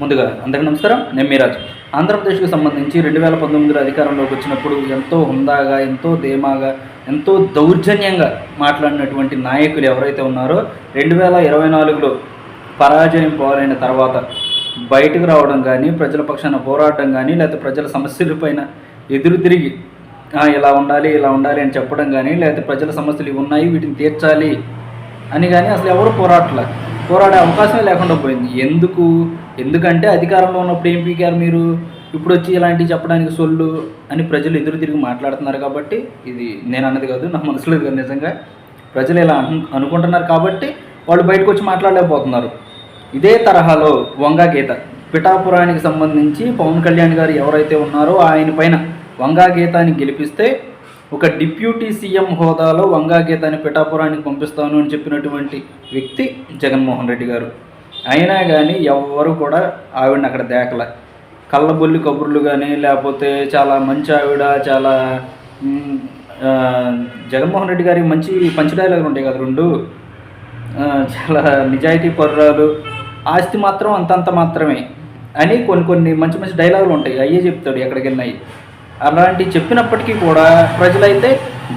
ముందుగా అందరికీ నమస్కారం. నేను మీరాజ్ ఆంధ్రప్రదేశ్కు సంబంధించి రెండు వేల పంతొమ్మిదిలో అధికారంలోకి వచ్చినప్పుడు ఎంతో హుందాగా ఎంతో ధీమాగా ఎంతో దౌర్జన్యంగా మాట్లాడినటువంటి నాయకులు ఎవరైతే ఉన్నారో రెండు వేల ఇరవై నాలుగులో పరాజయం పాలైన తర్వాత బయటకు రావడం కానీ ప్రజల పక్షాన పోరాడడం కానీ లేకపోతే ప్రజల సమస్యలపైన ఎదురు తిరిగి ఇలా ఉండాలి ఇలా ఉండాలి అని చెప్పడం కానీ లేకపోతే ప్రజల సమస్యలు ఇవి ఉన్నాయి వీటిని తీర్చాలి అని కానీ అసలు ఎవరు పోరాటలే పోరాడే అవకాశమే లేకుండా పోయింది. ఎందుకు? ఎందుకంటే అధికారంలో ఉన్నప్పుడు ఏం పీకారు మీరు? ఇప్పుడు వచ్చి ఇలాంటివి చెప్పడానికి సొల్లు అని ప్రజలు ఎదురు తిరిగి మాట్లాడుతున్నారు కాబట్టి ఇది నేను అన్నది కాదు నా మనసులో కాదు నిజంగా. ప్రజలు ఇలా అనుకుంటున్నారు కాబట్టి వాళ్ళు బయటకు వచ్చి మాట్లాడలేకపోతున్నారు. ఇదే తరహాలో వంగా గీత. పిఠాపురానికి సంబంధించి పవన్ కళ్యాణ్ గారు ఎవరైతే ఉన్నారో ఆయన పైన వంగా గీతాన్ని గెలిపిస్తే ఒక డిప్యూటీ సీఎం హోదాలో వంగా గీతాన్ని పిఠాపురానికి పంపిస్తాను అని చెప్పినటువంటి వ్యక్తి జగన్మోహన్ రెడ్డి గారు. అయినా కానీ ఎవరు కూడా ఆవిడని అక్కడ దేకలే. కళ్ళబొల్లి కబుర్లు కానీ లేకపోతే చాలా మంచి ఆవిడ చాలా జగన్మోహన్ రెడ్డి గారి మంచి పంచి డైలాగులు ఉంటాయి కదా రెండు. చాలా నిజాయితీ పరురాలు ఆస్తి మాత్రం అంతంత మాత్రమే అని కొన్ని కొన్ని మంచి మంచి డైలాగులు ఉంటాయి. అయ్యే చెప్తాడు ఎక్కడికి వెళ్ళినాయి అలాంటి చెప్పినప్పటికీ కూడా ప్రజలైతే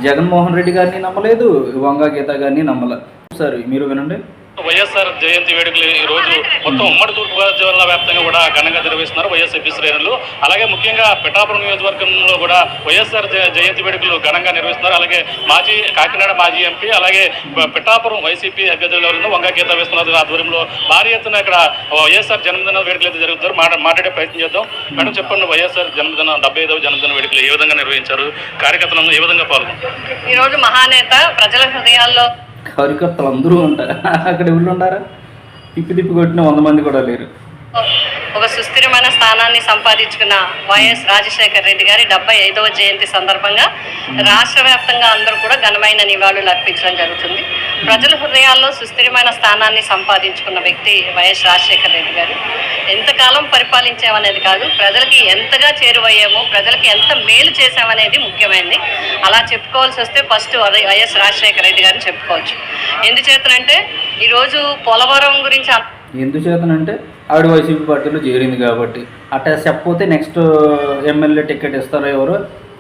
జగన్మోహన్ రెడ్డి గారిని నమ్మలేదు వంగా గీత గారిని నమ్మలే. సరే మీరు వినండి. వైఎస్ఆర్ జయంతి వేడుకలు ఈ రోజు మొత్తం ఉమ్మడి తూర్పుగోదావరి జిల్లా వ్యాప్తంగా కూడా ఘనంగా నిర్వహిస్తున్నారు వైఎస్ఆర్పీ శ్రేణులు. అలాగే ముఖ్యంగా పిఠాపురం నియోజకవర్గంలో కూడా వైఎస్ఆర్ జయంతి వేడుకలు ఘనంగా నిర్వహిస్తున్నారు. అలాగే మాజీ కాకినాడ మాజీ ఎంపీ అలాగే పిఠాపురం వైసీపీ అభ్యర్థులు ఎవరైనా వంగా గీత వేస్తున్నారు. ఆధ్వర్యంలో భారీ ఎత్తున ఇక్కడ వైఎస్ఆర్ జన్మదిన వేడుకలు అయితే జరుగుతారు. మాట్లాడే ప్రయత్నం చేద్దాం. మేడం చెప్పండి వైఎస్ఆర్ జన్మదిన డెబ్బై ఐదవ జన్మదిన వేడుకలు ఏ విధంగా నిర్వహించారు? కార్యకర్తలను ఏ విధంగా పాల్గొన్నారు? ఈరోజు మహానేత ప్రజల హృదయాల్లో కార్యకర్తలు అందరూ ఉంటారు. అక్కడ ఎవరు ఉండారా తిప్పి తిప్పి కొట్టిన వంద మంది కూడా లేరు. ఒక సుస్థిరమైన స్థానాన్ని సంపాదించుకున్న వైఎస్ రాజశేఖర రెడ్డి గారి డెబ్బై ఐదవ జయంతి సందర్భంగా రాష్ట్ర వ్యాప్తంగా అందరూ కూడా ఘనమైన నివాళులు అర్పించడం జరుగుతుంది. ప్రజల హృదయాల్లో సుస్థిరమైన స్థానాన్ని సంపాదించుకున్న వ్యక్తి వైఎస్ రాజశేఖర రెడ్డి గారు. ఎంతకాలం పరిపాలించామనేది కాదు ప్రజలకి ఎంతగా చేరువయ్యామో ప్రజలకి ఎంత మేలు చేశామనేది ముఖ్యమైనది అలా చెప్పుకోవాల్సి వస్తే ఫస్ట్ వైఎస్ రాజశేఖర రెడ్డి గారిని చెప్పుకోవచ్చు. ఎందుచేతనంటే ఈరోజు పోలవరం గురించి ఎందుచేతనంటే ఆవిడ వైసీపీ పార్టీలో చేరింది కాబట్టి. అట్లా చెప్పపోతే నెక్స్ట్ ఎమ్మెల్యే టికెట్ ఇస్తారో ఎవరో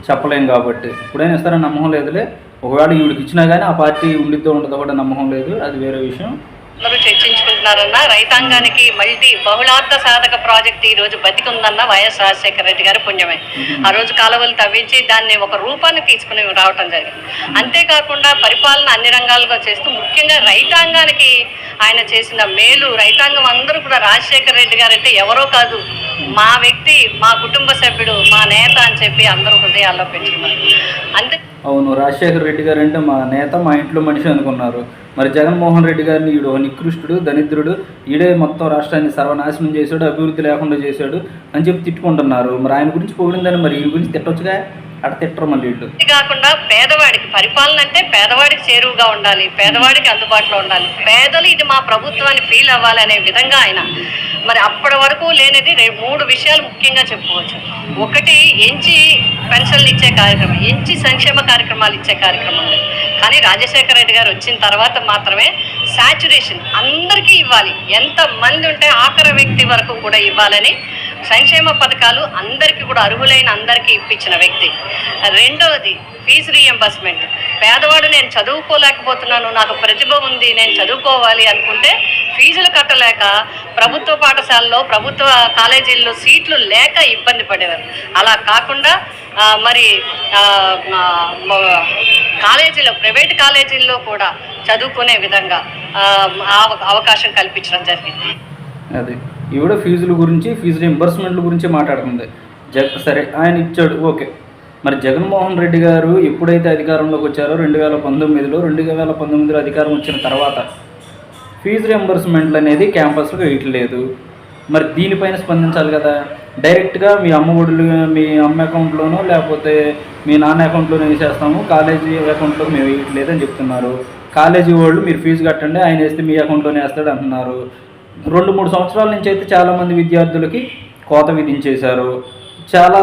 చెప్పలేం కాబట్టి. ఇప్పుడైనా ఇస్తారని నమ్మకం లేదులే. ఒకవేళ ఈవిడికి ఇచ్చినా కానీ ఆ పార్టీ ఉండిద్దో ఉండదో కూడా నమ్మకం లేదు. అది వేరే విషయం. అందరూ చర్చించుకుంటున్నారన్న. రైతాంగానికి మల్టీ బహుళార్థ సాధక ప్రాజెక్ట్ ఈ రోజు బతికుందన్న వైఎస్ రాజశేఖర రెడ్డి గారు పుణ్యమే. ఆ రోజు కాలువలు తవ్వించి దాన్ని ఒక రూపాన్ని తీసుకుని రావటం జరిగింది. అంతేకాకుండా పరిపాలన అన్ని రంగాలుగా చేస్తూ ముఖ్యంగా రైతాంగానికి ఆయన చేసిన మేలు రైతాంగం అందరూ కూడా రాజశేఖర రెడ్డి గారు అంటే ఎవరో కాదు. మా వ్యక్తి మా కుటుంబ సభ్యుడు మా నేత అని చెప్పి అందరూ హృదయాల్లో పెట్టుకున్నారు అంతే అవును రాజశేఖర రెడ్డి గారు అంటే మా నేత మా ఇంట్లో మనిషి అనుకున్నారు. మరి జగన్మోహన్ రెడ్డి గారిని ఈడు నికృష్టుడు దరిద్రుడు ఈడే మొత్తం రాష్ట్రాన్ని సర్వనాశనం చేశాడు అభివృద్ధి లేకుండా చేశాడు అని చెప్పి తిట్టుకుంటున్నారు. మరి ఆయన గురించి పొగిడిందని మరి ఈయన గురించి తిట్టొచ్చుగా? అక్కడ తిట్టరు మళ్ళీ వీళ్ళు ఇది కాకుండా పేదవాడికి పరిపాలన అంటే పేదవాడికి చేరువుగా ఉండాలి పేదవాడికి అందుబాటులో ఉండాలి. పేదలు ఇది మా ప్రభుత్వాన్ని ఫీల్ అవ్వాలి అనే విధంగా ఆయన మరి అప్పటి వరకు లేనిది మూడు విషయాలు ముఖ్యంగా చెప్పుకోవచ్చు. ఒకటి ఎంచి పెన్షన్లు ఇచ్చే కార్యక్రమం ఎంచి సంక్షేమ కార్యక్రమాలు ఇచ్చే కార్యక్రమం. కానీ రాజశేఖర రెడ్డి గారు వచ్చిన తర్వాత మాత్రమే సాచురేషన్ అందరికీ ఇవ్వాలి. ఎంత మంది ఉంటే ఆఖరి వ్యక్తి వరకు కూడా ఇవ్వాలని సంక్షేమ పథకాలు అందరికీ కూడా అర్హులైన అందరికీ ఇప్పించిన వ్యక్తి. రెండవది ఫీజు రీఎంబర్స్మెంట్ పేదవాడు నేను చదువుకోలేకపోతున్నాను నాకు ప్రతిభ ఉంది నేను చదువుకోవాలి అనుకుంటే ఫీజులు కట్టలేక ప్రభుత్వ పాఠశాలలో ప్రభుత్వ కాలేజీల్లో సీట్లు లేక ఇబ్బంది పడేవారు. అలా కాకుండా మరి కాలేజీలో ప్రైవేట్ కాలేజీల్లో కూడా చదువుకునే విధంగా అవకాశం కల్పించడం జరిగింది. అది. ఈవిడ ఫీజుల గురించి ఫీజు రింబర్స్మెంట్ల గురించి మాట్లాడుతుంది. జగ సరే ఆయన ఇచ్చాడు ఓకే. మరి జగన్మోహన్ రెడ్డి గారు ఎప్పుడైతే అధికారంలోకి వచ్చారో రెండు వేల పంతొమ్మిదిలో రెండు వేల పంతొమ్మిదిలో అధికారం వచ్చిన తర్వాత ఫీజు రింబర్స్మెంట్లు అనేది క్యాంపస్లో వేయట్లేదు మరి దీనిపైన స్పందించాలి కదా. డైరెక్ట్గా మీ అమ్మ ఒడులు మీ అమ్మ అకౌంట్లోనో లేకపోతే మీ నాన్న అకౌంట్లోనే వేసేస్తాము కాలేజీ అకౌంట్లో మేము వేయట్లేదు అని చెప్తున్నారు. కాలేజీ వాళ్ళు మీరు ఫీజు కట్టండి ఆయన వేస్తే మీ అకౌంట్లోనే వేస్తాడు అంటున్నారు. రెండు మూడు సంవత్సరాల నుంచి అయితే చాలామంది విద్యార్థులకి కోత విధించేశారు. చాలా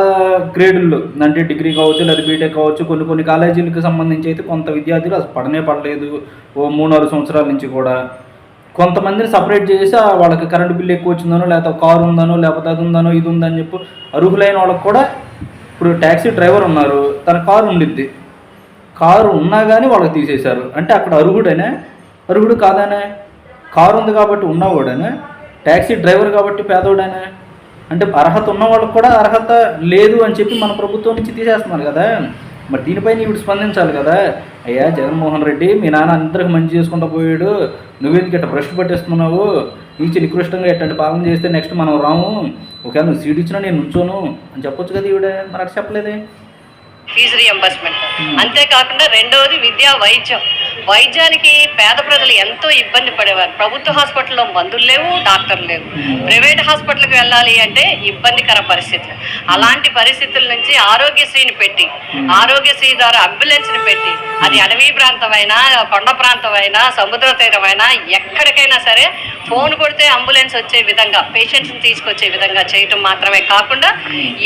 గ్రేడుల్లో అంటే డిగ్రీ కావచ్చు లేదా బీటెక్ కావచ్చు కొన్ని కొన్ని కాలేజీలకు సంబంధించి అయితే కొంత విద్యార్థులు అసలు పడనే పడలేదు. ఓ మూడు నాలుగు సంవత్సరాల నుంచి కూడా. కొంతమందిని సపరేట్ చేసి ఆ వాళ్ళకి కరెంటు బిల్లు ఎక్కువ వచ్చిందనో లేకపోతే కారు ఉందనో లేకపోతే అది ఉందనో ఇది ఉందని చెప్పి అర్హులైన వాళ్ళకి కూడా ఇప్పుడు ట్యాక్సీ డ్రైవర్ ఉన్నారు. తన కారు ఉండిద్ది. కారు ఉన్నా కానీ వాళ్ళకి తీసేశారు. అంటే అక్కడ అర్హుడనే? అర్హుడు కాదనే? కారు ఉంది కాబట్టి ఉన్నవాడేనా? ట్యాక్సీ డ్రైవర్ కాబట్టి పేదవాడనే? అంటే అర్హత ఉన్న వాళ్ళకి కూడా అర్హత లేదు అని చెప్పి మన ప్రభుత్వం నుంచి తీసేస్తున్నారు కదా. మరి దీనిపైన ఇప్పుడు స్పందించాలి కదా. అయ్యా జగన్మోహన్ రెడ్డి మీ నాన్న అందరికి మంచి చేసుకుంటూ పోయాడు. నువ్వెందుకు ఇట్లా భ్రష్టు పట్టేస్తున్నావు? నీచి నికృష్టంగా ఎట్లాంటి పాలన చేస్తే నెక్స్ట్ మనం రాము. ఒకవేళ నువ్వు సీట్ ఇచ్చినా నేను నుంచోను అని చెప్పొచ్చు కదా ఈవిడ. మరి అట్లా చెప్పలేదే? ఫీజు రియంబర్స్మెంట్ అంతేకాకుండా రెండవది విద్యా వైద్యం. వైద్యానికి పేద ప్రజలు ఎంతో ఇబ్బంది పడేవారు. ప్రభుత్వ హాస్పిటల్లో మందులు లేవు డాక్టర్లు లేవు. ప్రైవేట్ హాస్పిటల్కి వెళ్ళాలి అంటే ఇబ్బందికర పరిస్థితులు. అలాంటి పరిస్థితుల నుంచి ఆరోగ్యశ్రీని పెట్టి ఆరోగ్యశ్రీ ద్వారా అంబులెన్స్ని పెట్టి అది అడవి ప్రాంతమైనా కొండ ప్రాంతమైనా సముద్ర తీరమైనా ఎక్కడికైనా సరే ఫోన్ కొడితే అంబులెన్స్ వచ్చే విధంగా పేషెంట్స్ని తీసుకొచ్చే విధంగా చేయటం మాత్రమే కాకుండా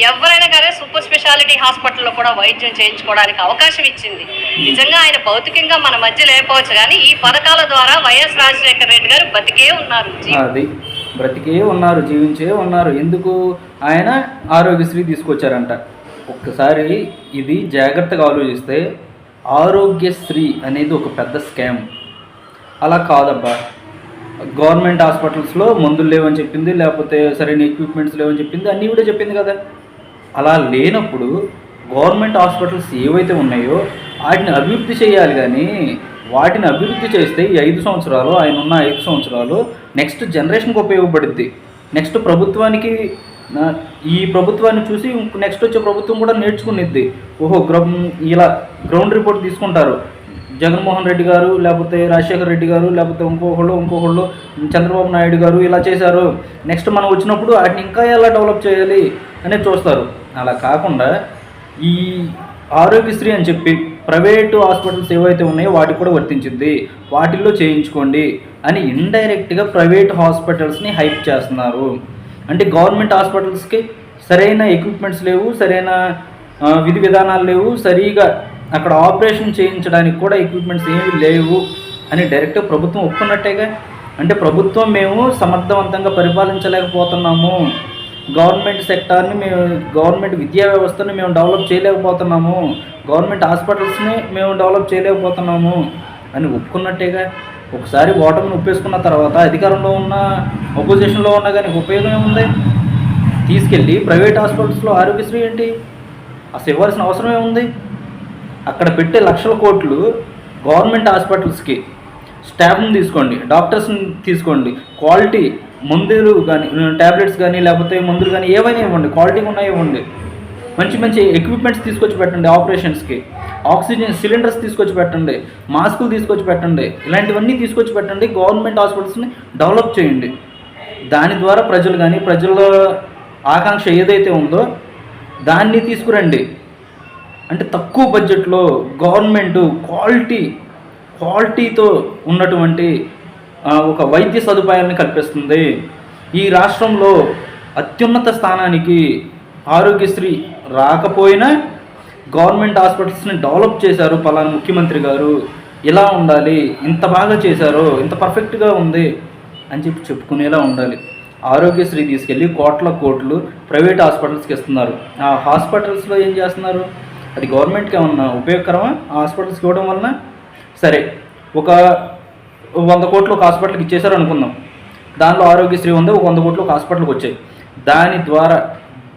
ఎవరైనా కానీ సూపర్ స్పెషాలిటీ హాస్పిటల్లో కూడా వైద్యం చేయించుకోవడానికి అవకాశం ఇచ్చింది. నిజంగా ఆయన భౌతికంగా మన మధ్య లేకపోవచ్చు కానీ ఈ పథకాల ద్వారా వైఎస్ రాజశేఖర రెడ్డి గారు బతికే ఉన్నారు. అది. బ్రతికే ఉన్నారు జీవించే ఉన్నారు. ఎందుకు ఆయన ఆరోగ్యశ్రీ తీసుకొచ్చారంట. ఒక్కసారి ఇది జాగ్రత్తగా ఆలోచిస్తే ఆరోగ్యశ్రీ అనేది ఒక పెద్ద స్కామ్. అలా కాదబ్బా. గవర్నమెంట్ హాస్పిటల్స్లో మందులు లేవని చెప్పింది లేకపోతే సరైన ఎక్విప్మెంట్స్ లేవని చెప్పింది అన్నీ కూడా చెప్పింది కదా. అలా లేనప్పుడు గవర్నమెంట్ హాస్పిటల్స్ ఏవైతే ఉన్నాయో వాటిని అభివృద్ధి చేయాలి కానీ వాటిని అభివృద్ధి చేస్తే ఈ ఐదు సంవత్సరాలు ఆయన ఉన్న ఐదు సంవత్సరాలు నెక్స్ట్ జనరేషన్కి ఉపయోగపడుద్ది. నెక్స్ట్ ప్రభుత్వానికి ఈ ప్రభుత్వాన్ని చూసి నెక్స్ట్ వచ్చే ప్రభుత్వం కూడా నేర్చుకునిద్ది. ఓహో గ్రౌ ఇలా గ్రౌండ్ రిపోర్ట్ తీసుకుంటారు. జగన్మోహన్ రెడ్డి గారు లేకపోతే రాజశేఖర రెడ్డి గారు లేకపోతే ఇంకొకళ్ళు ఇంకొకళ్ళు చంద్రబాబు నాయుడు గారు ఇలా చేశారు. నెక్స్ట్ మనం వచ్చినప్పుడు వాటిని ఇంకా ఎలా డెవలప్ చేయాలి అనేది చూస్తారు. అలా కాకుండా ఈ ఆరోగ్యశ్రీ అని చెప్పి ప్రైవేటు హాస్పిటల్స్ ఏవైతే ఉన్నాయో వాటికి కూడా వర్తించింది. వాటిల్లో చేయించుకోండి అని ఇండైరెక్ట్గా ప్రైవేట్ హాస్పిటల్స్ని హైప్ చేస్తున్నారు. అంటే గవర్నమెంట్ హాస్పిటల్స్కి సరైన ఎక్విప్మెంట్స్ లేవు సరైన విధి విధానాలు లేవు సరిగా అక్కడ ఆపరేషన్ చేయించడానికి కూడా ఎక్విప్మెంట్స్ ఏమీ లేవు అని డైరెక్ట్గా ప్రభుత్వం ఒప్పుకున్నట్టేగా. అంటే ప్రభుత్వం మేము సమర్థవంతంగా పరిపాలించలేకపోతున్నాము. గవర్నమెంట్ సెక్టార్ని మేము గవర్నమెంట్ విద్యా వ్యవస్థని మేము డెవలప్ చేయలేకపోతున్నాము. గవర్నమెంట్ హాస్పిటల్స్ని మేము డెవలప్ చేయలేకపోతున్నాము అని ఒప్పుకున్నట్టేగా ఒకసారి ఓటమిని ఒప్పేసుకున్న తర్వాత అధికారంలో ఉన్న అపోజిషన్లో ఉన్నా కానీ ఉపయోగం ఏముంది? తీసుకెళ్ళి ప్రైవేట్ హాస్పిటల్స్లో ఆరోగ్యశ్రీ ఏంటి? అసలు ఇవ్వాల్సిన అవసరం ఏముంది? అక్కడ పెట్టే లక్షల కోట్లు గవర్నమెంట్ హాస్పిటల్స్కి స్టాఫ్ని తీసుకోండి డాక్టర్స్ని తీసుకోండి క్వాలిటీ మందులు కానీ ట్యాబ్లెట్స్ కానీ లేకపోతే మందులు కానీ ఏవైనా ఇవ్వండి క్వాలిటీ ఉన్నాయి ఇవ్వండి. మంచి మంచి ఎక్విప్మెంట్స్ తీసుకొచ్చి పెట్టండి ఆపరేషన్స్కి. ఆక్సిజన్ సిలిండర్స్ తీసుకొచ్చి పెట్టండి మాస్కులు తీసుకొచ్చి పెట్టండి ఇలాంటివన్నీ తీసుకొచ్చి పెట్టండి గవర్నమెంట్ హాస్పిటల్స్ని డెవలప్ చేయండి. దాని ద్వారా ప్రజలు కానీ ప్రజల ఆకాంక్ష ఏదైతే ఉందో దాన్ని తీసుకురండి. అంటే తక్కువ బడ్జెట్లో గవర్నమెంట్ క్వాలిటీ క్వాలిటీతో ఉన్నటువంటి ఒక వైద్య సదుపాయాలను కల్పిస్తుంది. ఈ రాష్ట్రంలో అత్యున్నత స్థానానికి ఆరోగ్యశ్రీ రాకపోయినా గవర్నమెంట్ హాస్పిటల్స్ని డెవలప్ చేశారు పలానా ముఖ్యమంత్రి గారు. ఇలా ఉండాలి? ఇంత బాగా చేశారు ఇంత పర్ఫెక్ట్గా ఉంది అని చెప్పి చెప్పుకునేలా ఉండాలి. ఆరోగ్యశ్రీ తీసుకెళ్ళి కోట్ల కోట్లు ప్రైవేట్ హాస్పిటల్స్కి ఇస్తున్నారు. ఆ హాస్పిటల్స్లో ఏం చేస్తున్నారు? అది గవర్నమెంట్కి ఏమన్నా ఉపయోగకరమా? హాస్పిటల్స్కి ఇవ్వడం వలన? సరే ఒక వంద కోట్లు ఒక హాస్పిటల్కి ఇచ్చేశారు అనుకుందాం. దానిలో ఆరోగ్యశ్రీ ఉంది ఒక వంద కోట్లు ఒక హాస్పిటల్కి వచ్చాయి. దాని ద్వారా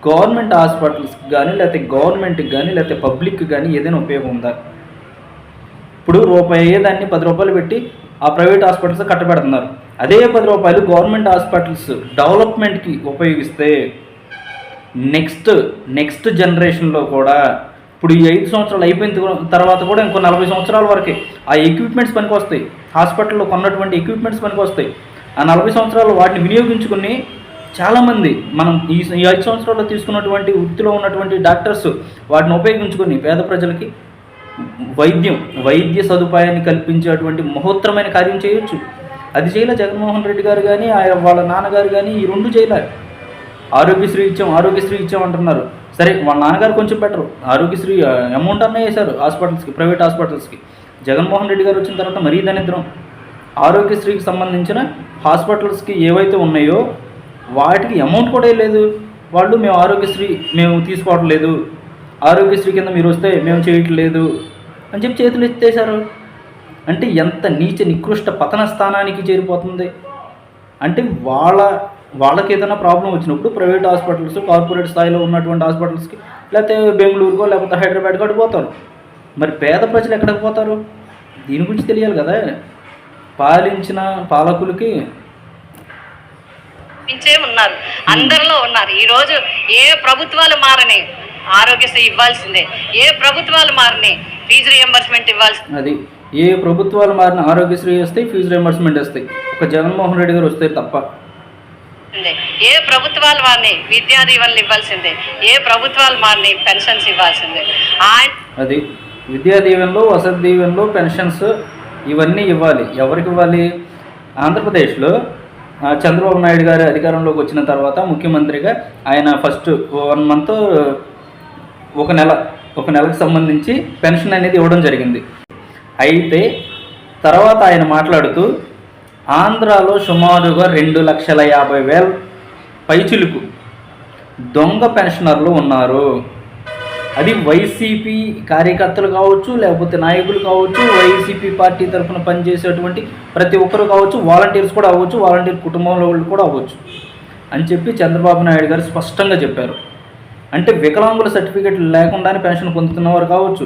గవర్నమెంట్ హాస్పిటల్స్కి కానీ లేకపోతే గవర్నమెంట్కి కానీ లేకపోతే పబ్లిక్కి కానీ ఏదైనా ఉపయోగం ఉందా? ఇప్పుడు రూపాయి అయ్యేదాన్ని పది రూపాయలు పెట్టి ఆ ప్రైవేట్ హాస్పిటల్స్ కట్టబెడుతున్నారు. అదే పది రూపాయలు గవర్నమెంట్ హాస్పిటల్స్ డెవలప్మెంట్కి ఉపయోగిస్తే నెక్స్ట్ నెక్స్ట్ జనరేషన్లో కూడా ఇప్పుడు ఈ ఐదు సంవత్సరాలు అయిపోయిన తర్వాత కూడా ఇంకో నలభై సంవత్సరాల వరకు ఆ ఎక్విప్మెంట్స్ పనికి వస్తాయి హాస్పిటల్లో కొన్నటువంటి ఎక్విప్మెంట్స్ పనికి వస్తాయి. ఆ నలభై సంవత్సరాలు వాటిని వినియోగించుకుని చాలామంది మనం ఈ ఈ ఐదు సంవత్సరాల్లో తీసుకున్నటువంటి వృత్తిలో ఉన్నటువంటి డాక్టర్స్ వాటిని ఉపయోగించుకొని పేద ప్రజలకి వైద్యం వైద్య సదుపాయాన్ని కల్పించేటువంటి మహోత్తరమైన కార్యం చేయొచ్చు. అది చేయలే జగన్మోహన్ రెడ్డి గారు కానీ ఆయన వాళ్ళ నాన్నగారు కానీ ఈ రెండు చేయలే ఆరోగ్యశ్రీ ఇచ్చాం ఆరోగ్యశ్రీ ఇచ్చాం అంటున్నారు. సరే వాళ్ళ నాన్నగారు కొంచెం బెటర్. ఆరోగ్యశ్రీ అమౌంట్ అన్నీ వేశారు హాస్పిటల్స్కి ప్రైవేట్ హాస్పిటల్స్కి. జగన్మోహన్ రెడ్డి గారు వచ్చిన తర్వాత మరీ దరిద్రం. ఆరోగ్యశ్రీకి సంబంధించిన హాస్పిటల్స్కి ఏవైతే ఉన్నాయో వాటికి అమౌంట్ కూడా లేదు. వాళ్ళు మేము ఆరోగ్యశ్రీ మేము తీసుకోవటం లేదు. ఆరోగ్యశ్రీ కింద మీరు వస్తే మేము చేయట్లేదు అని చెప్పి చేతులు ఎత్తేశారు. అంటే ఎంత నీచ నికృష్ట పతన స్థానానికి చేరిపోతుంది. అంటే వాళ్ళ వాళ్ళకి ఏదైనా ప్రాబ్లం వచ్చినప్పుడు ప్రైవేట్ హాస్పిటల్స్ కార్పొరేట్ స్థాయిలో ఉన్నటువంటి హాస్పిటల్స్కి లేకపోతే బెంగళూరుకో లేకపోతే హైదరాబాద్కో అటు పోతారు. మరి పేద ప్రజలు ఎక్కడికి పోతారు? దీని గురించి తెలియాలి కదా. పాలించిన పాలకులకి ఉన్నారు అందరిలో ఉన్నారు. ఈ రోజు ఏ ప్రభుత్వాలు మారని ఆరోగ్యశ్రీ ఇవ్వాల్సిందే. ఏ ప్రభుత్వాలు మారని ఫీజు రియంబర్స్మెంట్ ఇవ్వాల్సిందే. అది ఏ ప్రభుత్వాలు మారిన ఆరోగ్యశ్రీ వస్తాయి ఫీజు రియంబర్స్మెంట్ వస్తాయి? ఒక జగన్మోహన్ రెడ్డి గారు వస్తే తప్ప. ఏ ప్రభుత్వాలు మారిని విద్యా దీవెనలు ఇవ్వాల్సిందే. ఏ ప్రభుత్వాలు మారిని పెన్షన్స్ ఇవ్వాల్సిందే. అది విద్యా దీవెనలు వసతి దీవెనలు పెన్షన్స్ ఇవన్నీ ఇవ్వాలి. ఎవరికి ఇవ్వాలి? ఆంధ్రప్రదేశ్లో చంద్రబాబు నాయుడు గారు అధికారంలోకి వచ్చిన తర్వాత ముఖ్యమంత్రిగా ఆయన ఫస్ట్ వన్ మంత్ ఒక నెల ఒక నెలకు సంబంధించి పెన్షన్ అనేది ఇవ్వడం జరిగింది. అయితే తర్వాత ఆయన మాట్లాడుతూ ఆంధ్రాలో సుమారుగా రెండు లక్షల యాభై వేల పైచులకు దొంగ పెన్షనర్లు ఉన్నారు. అది వైసీపీ కార్యకర్తలు కావచ్చు లేకపోతే నాయకులు కావచ్చు వైసీపీ పార్టీ తరఫున పనిచేసేటువంటి ప్రతి ఒక్కరు కావచ్చు వాలంటీర్స్ కూడా అవ్వచ్చు వాలంటీర్ కుటుంబంలో వాళ్ళు కూడా అవ్వచ్చు అని చెప్పి చంద్రబాబు నాయుడు గారు స్పష్టంగా చెప్పారు. అంటే వికలాంగుల సర్టిఫికెట్ లేకుండానే పెన్షన్ పొందుతున్నవారు కావచ్చు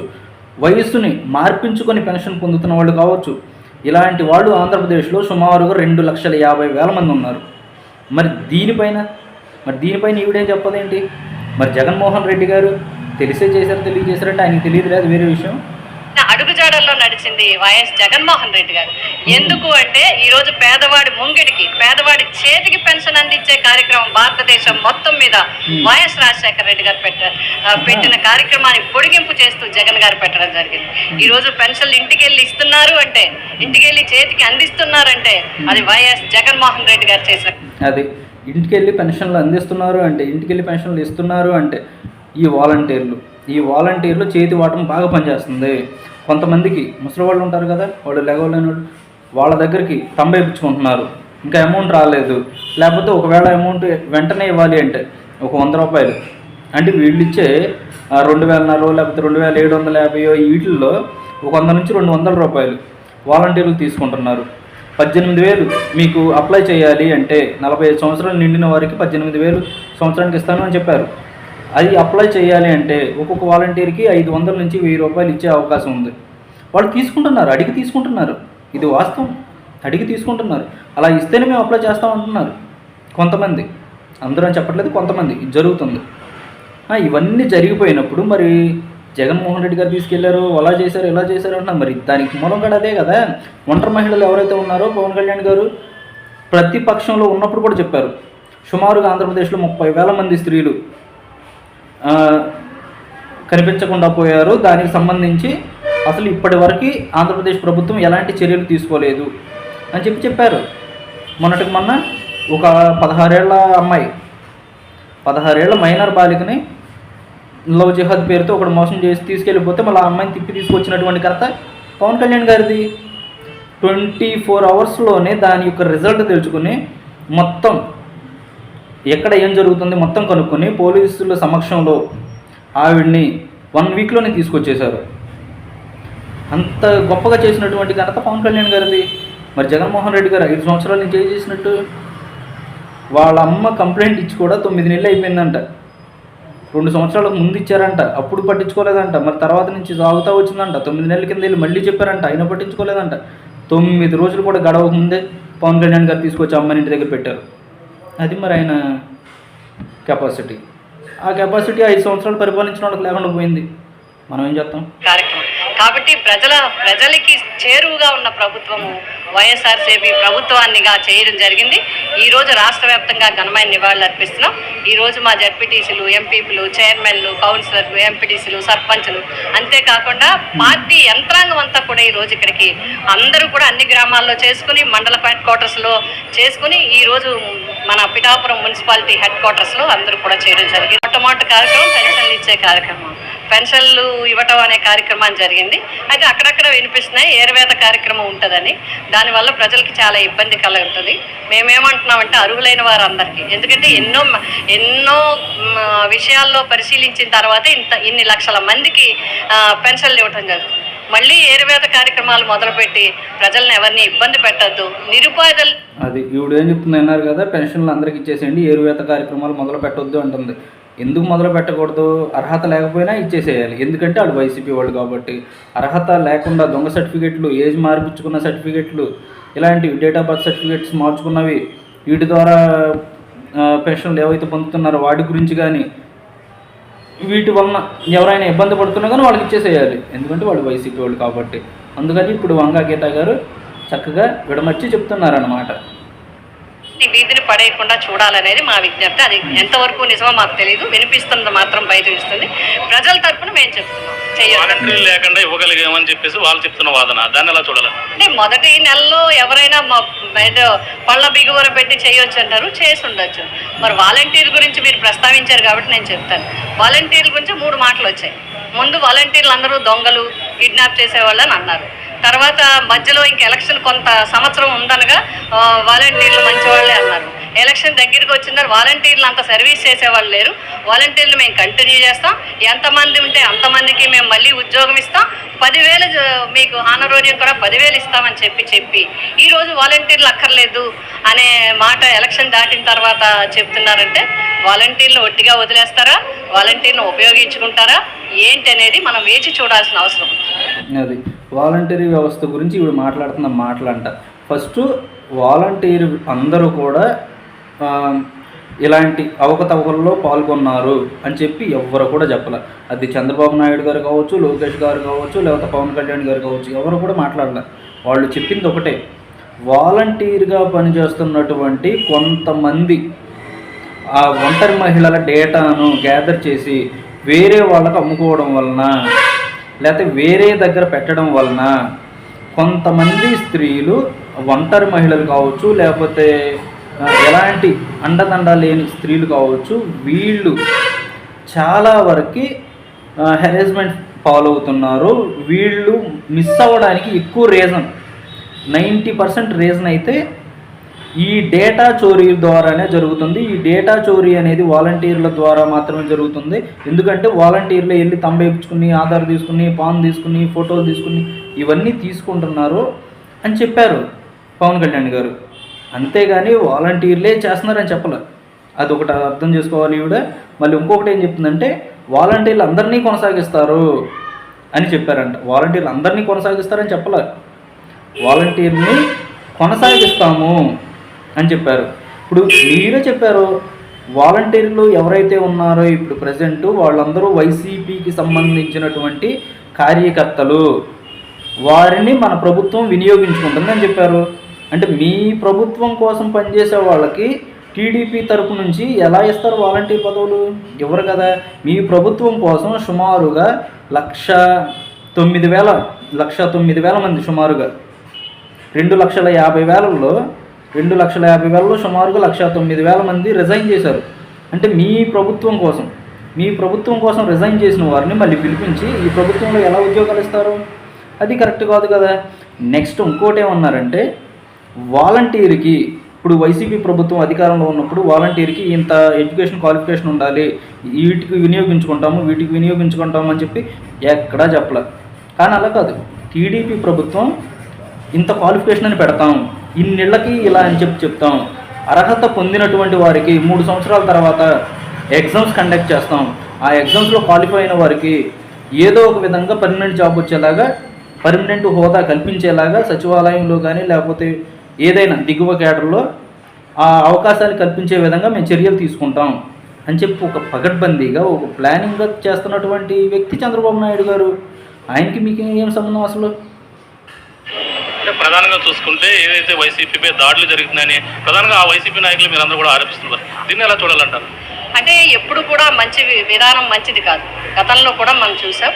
వయస్సుని మార్పించుకొని పెన్షన్ పొందుతున్న వాళ్ళు కావచ్చు ఇలాంటి వాళ్ళు ఆంధ్రప్రదేశ్లో సుమారుగా రెండు లక్షల యాభై వేల మంది ఉన్నారు. మరి దీనిపైన మరి దీనిపైన ఈవిడేం చెప్పదేంటి? మరి జగన్మోహన్ రెడ్డి గారు తెలిసే చేశారు తెలియజేశారంటే ఆయనకి తెలియదు లేదు వేరే విషయం. అడుగుజాడల్లో నడిచింది వైఎస్ జగన్మోహన్ రెడ్డి గారు. ఎందుకు అంటే ఈ రోజు పేదవాడి ముంగిడికి పేదవాడి చేతికి పెన్షన్ అందించే కార్యక్రమం భారతదేశం మొత్తం మీద వైఎస్ రాజశేఖర రెడ్డి గారు పెట్ట ఆ, పెట్టిన కార్యక్రమాన్ని పొడిగింపు చేస్తూ జగన్ గారు పెట్టడం జరిగింది. ఈ రోజు పెన్షన్లు ఇంటికి వెళ్ళి ఇస్తున్నారు అంటే ఇంటికి వెళ్ళి చేతికి అందిస్తున్నారంటే అది వైఎస్ జగన్మోహన్ రెడ్డి గారు చేసిన అది ఇంటికి వెళ్ళి పెన్షన్లు అందిస్తున్నారు అంటే ఇంటికి వెళ్ళి పెన్షన్లు ఇస్తున్నారు అంటే ఈ వాలంటీర్లు. ఈ వాలంటీర్లు చేతి వాటం బాగా పనిచేస్తుంది. కొంతమందికి ముసలి వాళ్ళు ఉంటారు కదా వాళ్ళు లేవలేని వాళ్ళు వాళ్ళ దగ్గరికి తంబేపించుకుంటున్నారు. ఇంకా అమౌంట్ రాలేదు. లేకపోతే ఒకవేళ అమౌంట్ వెంటనే ఇవ్వాలి అంటే ఒక వంద రూపాయలు. అంటే వీళ్ళు ఇచ్చే ఆ, రెండు నాలుగు లేకపోతే రెండు వేల ఏడు వందల యాభై వీటిల్లో ఒక వంద నుంచి రెండు వందల రూపాయలు వాలంటీర్లు తీసుకుంటున్నారు. పద్దెనిమిది వేలు మీకు అప్లై చేయాలి అంటే నలభై ఐదు సంవత్సరాలు నిండిన వారికి పద్దెనిమిది వేలు సంవత్సరానికి ఇస్తాను అని చెప్పారు. అది అప్లై చేయాలి అంటే ఒక్కొక్క వాలంటీర్కి ఐదు వందల నుంచి వెయ్యి రూపాయలు ఇచ్చే అవకాశం ఉంది. వాళ్ళు తీసుకుంటున్నారు అడిగి తీసుకుంటున్నారు. ఇది వాస్తవం. అడిగి తీసుకుంటున్నారు. అలా ఇస్తేనే మేము అప్లై చేస్తాం అంటున్నారు కొంతమంది. అందరూ అని చెప్పట్లేదు కొంతమంది. ఇది జరుగుతుంది. ఇవన్నీ జరిగిపోయినప్పుడు మరి జగన్మోహన్ రెడ్డి గారు తీసుకెళ్ళారు అలా చేశారు ఇలా చేశారు అంటున్నారు. మరి దానికి మూలం కూడా అదే కదా. ఒంటరి మహిళలు ఎవరైతే ఉన్నారో పవన్ కళ్యాణ్ గారు ప్రతిపక్షంలో ఉన్నప్పుడు కూడా చెప్పారు. సుమారుగా ఆంధ్రప్రదేశ్లో ముప్పై వేల మంది స్త్రీలు కనిపించకుండా పోయారు. దానికి సంబంధించి అసలు ఇప్పటి వరకు ఆంధ్రప్రదేశ్ ప్రభుత్వం ఎలాంటి చర్యలు తీసుకోలేదు అని చెప్పి చెప్పారు. మొన్నటికి మొన్న ఒక పదహారేళ్ళ అమ్మాయి పదహారేళ్ళ మైనర్ బాలికని లవ్ జిహాద్ పేరుతో ఒకడు మోసం చేసి తీసుకెళ్ళిపోతే మళ్ళీ ఆ అమ్మాయిని తిప్పి తీసుకొచ్చినటువంటి కర్త పవన్ కళ్యాణ్ గారిది. ట్వంటీ ఫోర్ అవర్స్లోనే దాని యొక్క రిజల్ట్ తెలుసుకుని మొత్తం ఎక్కడ ఏం జరుగుతుంది మొత్తం కనుక్కొని పోలీసుల సమక్షంలో ఆవిడ్ని వన్ వీక్లోనే తీసుకొచ్చేశారు. అంత గొప్పగా చేసినటువంటి ఘనత పవన్ కళ్యాణ్ గారిది. మరి జగన్మోహన్ రెడ్డి గారు ఐదు సంవత్సరాల నుంచి ఏం చేసినట్టు వాళ్ళ అమ్మ కంప్లైంట్ ఇచ్చి కూడా తొమ్మిది నెలలు అయిపోయిందంట. రెండు సంవత్సరాలకు ముందు ఇచ్చారంట. అప్పుడు పట్టించుకోలేదంట. మరి తర్వాత నుంచి సాగుతూ వచ్చిందంట. తొమ్మిది నెలల కింద వెళ్ళి మళ్ళీ చెప్పారంట. అయినా పట్టించుకోలేదంట. తొమ్మిది రోజులు కూడా గడవక ముందే పవన్ కళ్యాణ్ గారు తీసుకొచ్చి అమ్మని ఇంటి దగ్గర పెట్టారు. అది మరి ఆయన కెపాసిటీ ఆ కెపాసిటీ ఐదు సంవత్సరాలు పరిపాలించిన వాళ్ళకి లేకుండా పోయింది. మనం ఏం చేస్తాం? కార్యక్రమం. కాబట్టి ప్రజల ప్రజలకి చేరువుగా ఉన్న ప్రభుత్వము వైఎస్ఆర్సీపీ ప్రభుత్వాన్నిగా చేయడం జరిగింది. ఈ రోజు రాష్ట్ర వ్యాప్తంగా ఘనమైన నివాళులు అర్పిస్తున్నాం. ఈ రోజు మా జడ్పీటీసీలు ఎంపీపీలు చైర్మన్లు కౌన్సిలర్లు ఎంపీటీసీలు సర్పంచులు అంతేకాకుండా పార్టీ యంత్రాంగం అంతా కూడా ఈ రోజు ఇక్కడికి అందరూ కూడా అన్ని గ్రామాల్లో చేసుకుని మండల హెడ్ క్వార్టర్స్లో చేసుకుని ఈ రోజు మన పిఠాపురం మున్సిపాలిటీ హెడ్ క్వార్టర్స్లో అందరూ కూడా చేయడం జరిగింది. మొట్టమొదటి కార్యక్రమం పెన్షన్లు ఇచ్చే కార్యక్రమం. పెన్షన్లు ఇవ్వటం అనే కార్యక్రమం జరిగింది. అయితే అక్కడక్కడ వినిపిస్తున్నాయి ఏర్వేద కార్యక్రమం ఉంటుందని దానివల్ల ప్రజలకి చాలా ఇబ్బంది కలుగుతుంది. మేమేమంటున్నామంటే అర్హులైన వారందరికీ. ఎందుకంటే ఎన్నో ఎన్నో విషయాల్లో పరిశీలించిన తర్వాత ఇంత ఇన్ని లక్షల మందికి పెన్షన్లు ఇవ్వటం జరుగుతుంది. మళ్ళీ ఏరువేత కార్యక్రమాలు మొదలుపెట్టి ప్రజల్ని ఎవరిని ఇబ్బంది పెట్టద్దు నిరుపాయలు అది ఈవిడ ఏం చెప్తుంది అన్నారు కదా పెన్షన్లు అందరికి ఇచ్చేసేయండి ఏరువేత కార్యక్రమాలు మొదలు పెట్టొద్దు అంటుంది. ఎందుకు మొదలు పెట్టకూడదు? అర్హత లేకపోయినా ఇచ్చేసేయాలి. ఎందుకంటే వాళ్ళు వైసీపీ వాళ్ళు కాబట్టి. అర్హత లేకుండా దొంగ సర్టిఫికెట్లు ఏజ్ మార్పించుకున్న సర్టిఫికెట్లు ఇలాంటివి డేట్ ఆఫ్ బర్త్ సర్టిఫికెట్స్ మార్చుకున్నవి వీటి ద్వారా పెన్షన్లు ఏవైతే పొందుతున్నారో వాటి గురించి కానీ వీటి వలన ఎవరైనా ఇబ్బంది పడుతున్నా కానీ వాళ్ళకి ఇచ్చేసేయాలి. ఎందుకంటే వాళ్ళు వైసీపీ వాళ్ళు కాబట్టి. అందుకని ఇప్పుడు వంగా గీత గారు చక్కగా విడమర్చి చెప్తున్నారన్నమాట. ఈ వీధిని పడేయకుండా చూడాలనేది మా విజ్ఞప్తి. అది ఎంతవరకు నిజమో మాకు తెలియదు వినిపిస్తున్నది మాత్రం బయట ఇస్తుంది ప్రజల తరపున మేము చెప్తున్నాం. చెయ్యాలి వాలంటీర్లు లేకుండా ఇవ్వగలిగామని చెప్పేసి వాళ్ళు చెప్తున్న వాదన. దాన్ని ఎలా చూడాలి? అంటే మొదటి నెలలో ఎవరైనా మా ఏదో పళ్ళ బిగువర పెట్టి చేయొచ్చు అంటారు చేసి ఉండొచ్చు. మరి వాలంటీర్ గురించి మీరు ప్రస్తావించారు కాబట్టి నేను చెప్తాను. వాలంటీర్ల గురించి మూడు మాటలు వచ్చాయి. ముందు వాలంటీర్లు అందరూ దొంగలు కిడ్నాప్ చేసేవాళ్ళని అన్నారు. తర్వాత మధ్యలో ఇంక ఎలక్షన్ కొంత సంవత్సరం ఉందనగా వాలంటీర్లు మంచివాళ్ళే అన్నారు. ఎలక్షన్ దగ్గరికి వచ్చినారు వాలంటీర్లు అంత సర్వీస్ చేసేవాళ్ళు లేరు. వాలంటీర్లు మేము కంటిన్యూ చేస్తాం. ఎంతమంది ఉంటే అంతమందికి మేము మళ్ళీ ఉద్యోగం ఇస్తాం. పదివేలు మీకు ఆనరోజ్యం కూడా పదివేలు ఇస్తామని చెప్పి చెప్పి. ఈ రోజు వాలంటీర్లు అక్కర్లేదు అనే మాట ఎలక్షన్ దాటిన తర్వాత చెప్తున్నారంటే వాలంటీర్లు ఒట్టిగా వదిలేస్తారా? వాలంటీర్ను ఉపయోగించుకుంటారా? ఏంటి అనేది మనం వేచి చూడాల్సిన అవసరం. ఉంది వాలంటరీ వ్యవస్థ గురించి ఇప్పుడు మాట్లాడుతున్న మాటలంట. ఫస్ట్ వాలంటీర్ అందరూ కూడా ఇలాంటి అవకతవకల్లో పాల్గొన్నారు అని చెప్పి ఎవ్వరు కూడా చెప్పలే. అది చంద్రబాబు నాయుడు గారు కావచ్చు లోకేష్ గారు కావచ్చు లేకపోతే పవన్ కళ్యాణ్ గారు కావచ్చు ఎవరు కూడా మాట్లాడలే. వాళ్ళు చెప్పింది ఒకటే. వాలంటీర్గా పనిచేస్తున్నటువంటి కొంతమంది ఆ ఒంటరి మహిళల డేటాను గ్యాదర్ చేసి వేరే వాళ్ళకు అమ్ముకోవడం వలన లేకపోతే వేరే దగ్గర పెట్టడం వలన కొంతమంది స్త్రీలు ఒంటరి మహిళలు కావచ్చు లేకపోతే ఎలాంటి అండదండ లేని స్త్రీలు కావచ్చు వీళ్ళు చాలా వరకు హెరాస్మెంట్ ఫాలో అవుతున్నారు. వీళ్ళు మిస్ అవ్వడానికి ఎక్కువ రీజన్ నైంటీ పర్సెంట్ రీజన్ అయితే ఈ డేటా చోరీ ద్వారానే జరుగుతుంది. ఈ డేటా చోరీ అనేది వాలంటీర్ల ద్వారా మాత్రమే జరుగుతుంది. ఎందుకంటే వాలంటీర్లు వెళ్ళి తంబేపుచ్చుకుని ఆధార్ తీసుకుని పాన్ తీసుకుని ఫోటోలు తీసుకుని ఇవన్నీ తీసుకుంటున్నారు అని చెప్పారు పవన్ కళ్యాణ్ గారు. అంతేగాని వాలంటీర్లే చేస్తున్నారని చెప్పలే. అది ఒకటి అర్థం చేసుకోవాలి ఈవిడ. మళ్ళీ ఇంకొకటి ఏం చెప్తుందంటే వాలంటీర్లు అందరినీ కొనసాగిస్తారు అని చెప్పారంట. వాలంటీర్లు అందరినీ కొనసాగిస్తారని చెప్పలే. వాలంటీర్ని కొనసాగిస్తాము. అని చెప్పారు. ఇప్పుడు మీరే చెప్పారు వాలంటీర్లు ఎవరైతే ఉన్నారో ఇప్పుడు ప్రజెంట్ వాళ్ళందరూ వైసీపీకి సంబంధించినటువంటి కార్యకర్తలు. వారిని మన ప్రభుత్వం వినియోగించుకుంటుందని చెప్పారు. అంటే మీ ప్రభుత్వం కోసం పనిచేసే వాళ్ళకి టీడీపీ తరపు నుంచి ఎలా ఇస్తారు వాలంటీర్ పదవులు? ఇవ్వరు కదా. మీ ప్రభుత్వం కోసం సుమారుగా లక్ష తొమ్మిది వేల లక్ష తొమ్మిది వేల మంది సుమారుగా రెండు లక్షల యాభై వేలలో రెండు లక్షల యాభై వేలలో సుమారుగా లక్ష తొమ్మిది వేల మంది రిజైన్ చేశారు. అంటే మీ ప్రభుత్వం కోసం మీ ప్రభుత్వం కోసం రిజైన్ చేసిన వారిని మళ్ళీ పిలిపించి ఈ ప్రభుత్వంలో ఎలా ఉద్యోగాలు ఇస్తారు? అది కరెక్ట్ కాదు కదా. నెక్స్ట్ ఇంకోటి ఏమన్నారంటే వాలంటీర్కి ఇప్పుడు వైసీపీ ప్రభుత్వం అధికారంలో ఉన్నప్పుడు వాలంటీర్కి ఇంత ఎడ్యుకేషన్ క్వాలిఫికేషన్ ఉండాలి వీటికి వినియోగించుకుంటాము వీటికి వినియోగించుకుంటాము అని చెప్పి ఎక్కడా చెప్పలేదు కానీ అలా కాదు. టీడీపీ ప్రభుత్వం ఇంత క్వాలిఫికేషన్ అని పెడతాం. ఇన్నిళ్ళకి ఇలా అని చెప్పి చెప్తాం. అర్హత పొందినటువంటి వారికి మూడు సంవత్సరాల తర్వాత ఎగ్జామ్స్ కండక్ట్ చేస్తాం. ఆ ఎగ్జామ్స్లో క్వాలిఫై అయిన వారికి ఏదో ఒక విధంగా పర్మనెంట్ జాబ్ వచ్చేలాగా పర్మనెంట్ హోదా కల్పించేలాగా సచివాలయంలో కానీ లేకపోతే ఏదైనా దిగువ కేడర్లో ఆ అవకాశాలు కల్పించే విధంగా మేము చర్యలు తీసుకుంటాం అని చెప్పి ఒక పగడ్బందీగా ఒక ప్లానింగ్గా చేస్తున్నటువంటి వ్యక్తి చంద్రబాబు నాయుడు గారు. ఆయనకి మీకు ఏం సంబంధం అసలు? అంటే ప్రధానంగా చూసుకుంటే ఏదైతే వైసీపీపై దాడులు జరుగుతున్నాయని ప్రధానంగా ఆ వైసీపీ నాయకులు మీరందరూ కూడా ఆరోపిస్తున్నారు. దీన్ని ఎలా చూడాలంటారు? అంటే ఎప్పుడు కూడా మంచి విధానం మంచిది కాదు. గతంలో కూడా మనం చూసాం.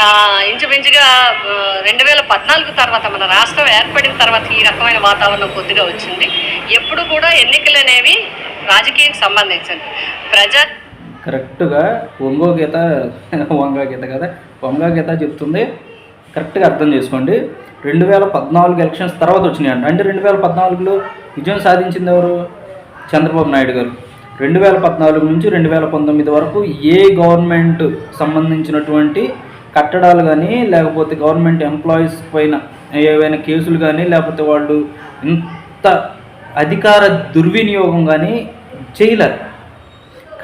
ఆ, ఇంచుమించుగా రెండు వేల పద్నాలుగు తర్వాత మన రాష్ట్రం ఏర్పడిన తర్వాత ఈ రకమైన వాతావరణం కొద్దిగా వచ్చింది. ఎప్పుడు కూడా ఎన్నికలు అనేవి రాజకీయానికి సంబంధించింది ప్రజా కరెక్ట్గా ఒంగో గీత వంగా గీత కదా వంగా గీత చెప్తుంది. కరెక్ట్గా అర్థం చేసుకోండి. రెండు వేల పద్నాలుగు ఎలక్షన్స్ తర్వాత వచ్చినాయండి అంటే రెండు వేల పద్నాలుగులో విజయం సాధించింది ఎవరు? చంద్రబాబు నాయుడు గారు. రెండు వేల పద్నాలుగు నుంచి రెండు వేల పంతొమ్మిది వరకు ఏ గవర్నమెంట్ సంబంధించినటువంటి కట్టడాలు కానీ లేకపోతే గవర్నమెంట్ ఎంప్లాయీస్ పైన ఏవైనా కేసులు కానీ లేకపోతే వాళ్ళు ఇంత అధికార దుర్వినియోగం కానీ చేయలేరు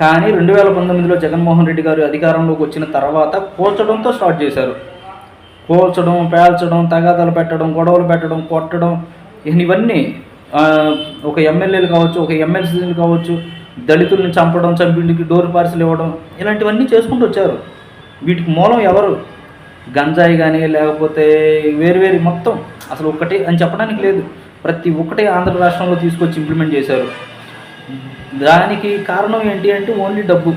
కానీ రెండు వేల పంతొమ్మిదిలో జగన్మోహన్ రెడ్డి గారు అధికారంలోకి వచ్చిన తర్వాత పోల్చడంతో స్టార్ట్ చేశారు. పోల్చడం పేల్చడం తగాదాలు పెట్టడం గొడవలు పెట్టడం కొట్టడం ఇవన్నీ ఒక ఎమ్మెల్యేలు కావచ్చు ఒక ఎమ్మెల్సీలు కావచ్చు దళితుల్ని చంపడం చంపిళ్ళకి డోర్ పార్సల్ ఇవ్వడం ఇలాంటివన్నీ చేసుకుంటూ వచ్చారు. వీటికి మూలం ఎవరు? గంజాయి కానీ లేకపోతే వేరు వేరు మొత్తం అసలు ఒక్కటే అని చెప్పడానికి లేదు. ప్రతి ఒక్కటే ఆంధ్ర రాష్ట్రంలో తీసుకొచ్చి ఇంప్లిమెంట్ చేశారు. దానికి కారణం ఏంటి అంటే ఓన్లీ డబ్బు.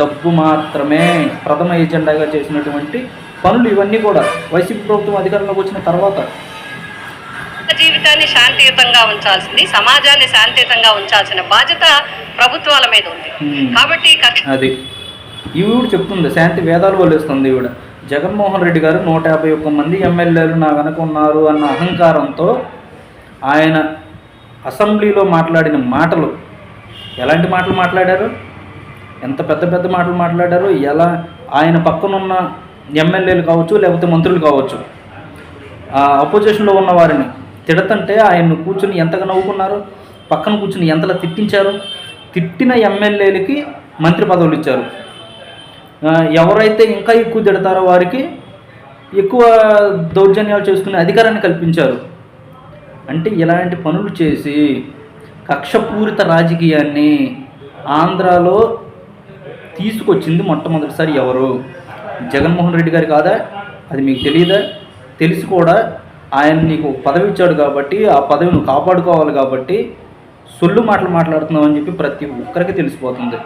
డబ్బు మాత్రమే ప్రథమ ఎజెండాగా చేసినటువంటి పనులు ఇవన్నీ కూడా వైసీపీ ప్రభుత్వం అధికారంలోకి వచ్చిన తర్వాత జీవితాన్ని శాంతియుతంగా ఉంచాల్సింది సమాజాన్ని శాంతియుతంగా ఉంచాల్సిన బాధ్యత ప్రభుత్వాల మీద ఉంది. కాబట్టి అది. ఈవిడ చెప్తుంది శాంతి వేదాలు వల్లిస్తుంది ఈవిడ. జగన్మోహన్ రెడ్డి గారు నూట యాభై ఒక్క మంది ఎమ్మెల్యేలు నా వెనక ఉన్నారు అన్న అహంకారంతో ఆయన అసెంబ్లీలో మాట్లాడిన మాటలు ఎలాంటి మాటలు మాట్లాడారు? ఎంత పెద్ద పెద్ద మాటలు మాట్లాడారు? ఎలా ఆయన పక్కనున్న ఎమ్మెల్యేలు కావచ్చు లేకపోతే మంత్రులు కావచ్చు. ఆ అపోజిషన్లో ఉన్న వారిని తిడతంటే ఆయన్ను కూర్చుని ఎంతగా నవ్వుకున్నారు? పక్కన కూర్చుని ఎంతలా తిట్టించారు? తిట్టిన ఎమ్మెల్యేలకి మంత్రి పదవులు ఇచ్చారు. ఎవరైతే ఇంకా ఎక్కువ తిడతారో వారికి ఎక్కువ దౌర్జన్యాలు చేసుకునే అధికారాన్ని కల్పించారు. అంటే ఇలాంటి పనులు చేసి కక్షపూరిత రాజకీయాన్ని ఆంధ్రాలో తీసుకొచ్చింది మొట్టమొదటిసారి ఎవరు? జగన్మోహన్ రెడ్డి గారు కాదా? అది మీకు తెలియదా? తెలిసి కూడా ఆయన నీకు పదవి ఇచ్చాడు కాబట్టి ఆ పదవిని కాపాడుకోవాలి కాబట్టి సొల్లు మాటలు మాట్లాడుతున్నావు అని చెప్పి ప్రతి ఒక్కరికి తెలిసిపోతుంది.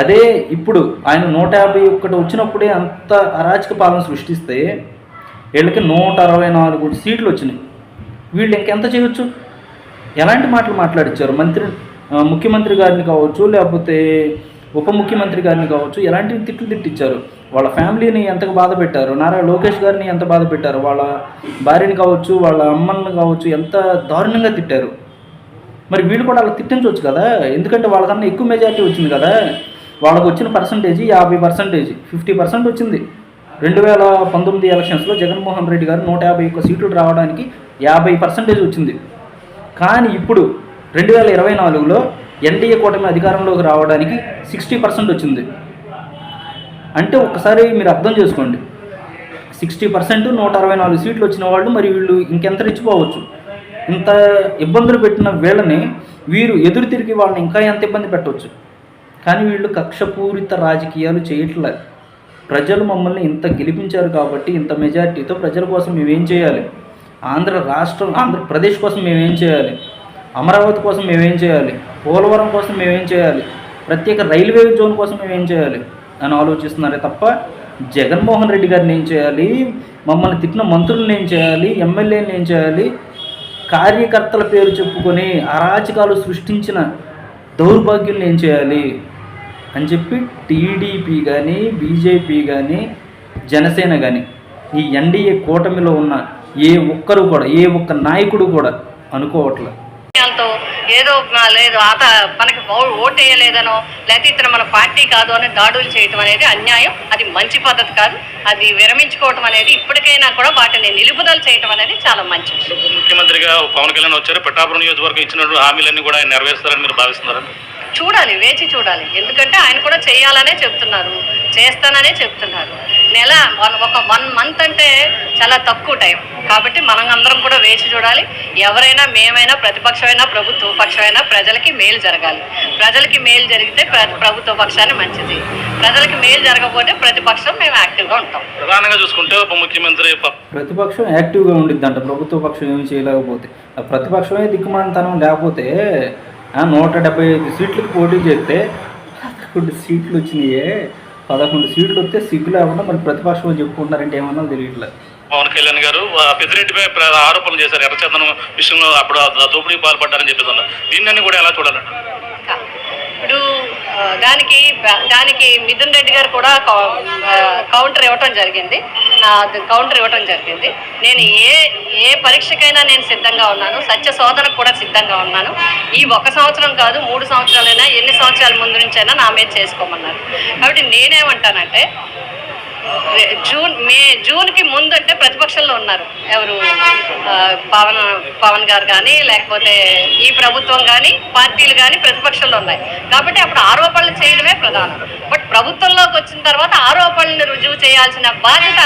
అదే ఇప్పుడు ఆయన నూట యాభై ఒక్కటి వచ్చినప్పుడే అంత అరాచక పాలన సృష్టిస్తే వీళ్ళకి నూట అరవై నాలుగు సీట్లు వచ్చినాయి. వీళ్ళు ఇంకెంత చేయొచ్చు? ఎలాంటి మాటలు మాట్లాడించారు మంత్రి ముఖ్యమంత్రి గారిని కావచ్చు లేకపోతే ఉప ముఖ్యమంత్రి గారిని కావచ్చు ఎలాంటి తిట్లు తిట్టించారు వాళ్ళ ఫ్యామిలీని ఎంత బాధ పెట్టారు? నారా లోకేష్ గారిని ఎంత బాధ పెట్టారు? వాళ్ళ భార్యని కావచ్చు వాళ్ళ అమ్మని కావచ్చు ఎంత దారుణంగా తిట్టారు? మరి వీళ్ళు కూడా అలా తిట్టించవచ్చు కదా? ఎందుకంటే వాళ్ళకన్నా ఎక్కువ మెజారిటీ వచ్చింది కదా? వాళ్ళకు వచ్చిన పర్సంటేజ్ యాభై పర్సంటేజ్ ఫిఫ్టీ పర్సెంట్ వచ్చింది. రెండు వేల పంతొమ్మిది ఎలక్షన్స్లో జగన్మోహన్ రెడ్డి గారు నూట యాభై ఒక్క సీట్లు రావడానికి యాభై పర్సంటేజ్ వచ్చింది. కానీ ఇప్పుడు రెండు వేల ఇరవై నాలుగులో ఎన్డీఏ కూటమి అధికారంలోకి రావడానికి సిక్స్టీ పర్సెంట్ వచ్చింది. అంటే ఒకసారి మీరు అర్థం చేసుకోండి. సిక్స్టీ పర్సెంట్ నూట అరవై నాలుగు సీట్లు వచ్చిన వాళ్ళు మరి వీళ్ళు ఇంకెంత రెచ్చిపోవచ్చు ఇంత ఇబ్బందులు పెట్టిన వీళ్ళని వీరు ఎదురు తిరిగి వాళ్ళని ఇంకా ఎంత ఇబ్బంది పెట్టవచ్చు? కానీ వీళ్ళు కక్షపూరిత రాజకీయాలు చేయట్లేదు ప్రజలు మమ్మల్ని ఇంత గెలిపించారు కాబట్టి ఇంత మెజారిటీతో ప్రజల కోసం మేమేం చేయాలి? ఆంధ్ర రాష్ట్రం ఆంధ్రప్రదేశ్ కోసం మేమేం చేయాలి? అమరావతి కోసం మేమేం చేయాలి? పోలవరం కోసం మేమేం చేయాలి? ప్రత్యేక రైల్వే జోన్ కోసం మేమేం చేయాలి? అని ఆలోచిస్తున్నారే తప్ప జగన్మోహన్ రెడ్డి గారిని ఏం చేయాలి? మమ్మల్ని తిట్టిన మంత్రులను ఏం చేయాలి? ఎమ్మెల్యేని ఏం చేయాలి? కార్యకర్తల పేరు చెప్పుకొని అరాచకాలు సృష్టించిన దౌర్భాగ్యులను ఏం చేయాలి? అని చెప్పి టీడీపీ కానీ బీజేపీ కానీ జనసేన కానీ ఈ ఎన్డీఏ కూటమిలో ఉన్న ఏ ఒక్కరు కూడా ఏ ఒక్క నాయకుడు కూడా అనుకోవట్లేదు విషయాలతో ఏదో లేదు ఆత మనకి ఓటు వేయలేదనో లేకపోతే ఇతను మన పార్టీ కాదు అని దాడులు చేయటం అనేది అన్యాయం. అది మంచి పద్ధతి కాదు. అది విరమించుకోవటం అనేది ఇప్పటికైనా కూడా వాటిని నిలుపుదల చేయటం అనేది చాలా మంచి ముఖ్యమంత్రిగా పవన్ కళ్యాణ్ వచ్చారు. పిఠాపురం నియోజకవర్గం ఇచ్చినటువంటి హామీలన్నీ కూడా ఆయన నెరవేరుస్తారని మీరు భావిస్తున్నారా? చూడాలి వేచి చూడాలి. ఎందుకంటే ఆయన కూడా చేయాలనే చెప్తున్నారు. చేస్తాననే చెప్తున్నారు. నెల వన్- ఒక వన్ మంత్ అంటే చాలా తక్కువ టైం కాబట్టి మనం అందరం కూడా వేచి చూడాలి. ఎవరైనా మేమైనా ప్రతిపక్షమైనా ప్రభుత్వ పక్షమైనా ప్రజలకి మేలు జరగాలి. ప్రజలకి మేలు జరిగితే ప్ర- ప్రభుత్వ పక్షాన్ని మంచిది. ప్రజలకి మేలు జరగకపోతే ప్రతిపక్షం మేము యాక్టివ్గా ఉంటాం. ప్రధానంగా చూసుకుంటే ఉప ముఖ్యమంత్రి ప్రతిపక్షం యాక్టివ్గా ఉండిద్దంట. ప్రభుత్వ పక్షం ఏమి చేయలేకపోతే. ప్రతిపక్షమే దిక్కుమాలితనం లేకపోతే ఆ నూట డెబ్బై ఐదు సీట్లకు పోటీ చేస్తే పదకొండు సీట్లు వచ్చినాయే. పదకొండు సీట్లు వస్తే సిగ్గు లేకుండా మరి ప్రతిపక్షం చెప్పుకుంటున్నారంటే ఏమన్నా తెలియట్లేదు. పవన్ కళ్యాణ్ గారు ఆ, పెద్దిరెడ్డిపై ప్ర- ఆరోపణలు చేశారు ఎర్రచందనం విషయంలో అప్పుడు దోపిడీకి పాల్పడ్డారని చెప్పేసి దీన్ని కూడా ఎలా చూడాలంట కా- ఇప్పుడు దానికి దానికి మిథున్ రెడ్డి గారు కూడా కౌ- కౌంటర్ ఇవ్వటం జరిగింది. కౌంటర్ ఇవ్వటం జరిగింది. నేను ఏ ఏ పరీక్షకైనా నేను సిద్ధంగా ఉన్నాను. సత్య శోధనకు కూడా సిద్ధంగా ఉన్నాను. ఈ ఒక సంవత్సరం కాదు మూడు సంవత్సరాలైనా ఎన్ని సంవత్సరాల ముందు నుంచైనా నా మీద చేసుకోమన్నారు. కాబట్టి నేనేమంటానంటే జూన్ మే జూన్కి ముందు అంటే ప్రతిపక్షంలో ఉన్నారు. ఎవరు? పవన్ పవన్ గారు కానీ లేకపోతే ఈ ప్రభుత్వం కానీ పార్టీలు కానీ ప్రతిపక్షంలో ఉన్నాయి. కాబట్టి అప్పుడు ఆరోపణలు చేయడమే ప్రధానం. బట్ ప్రభుత్వంలోకి వచ్చిన తర్వాత ఆరోపణలు రుజువు చేయాల్సిన బాధ్యత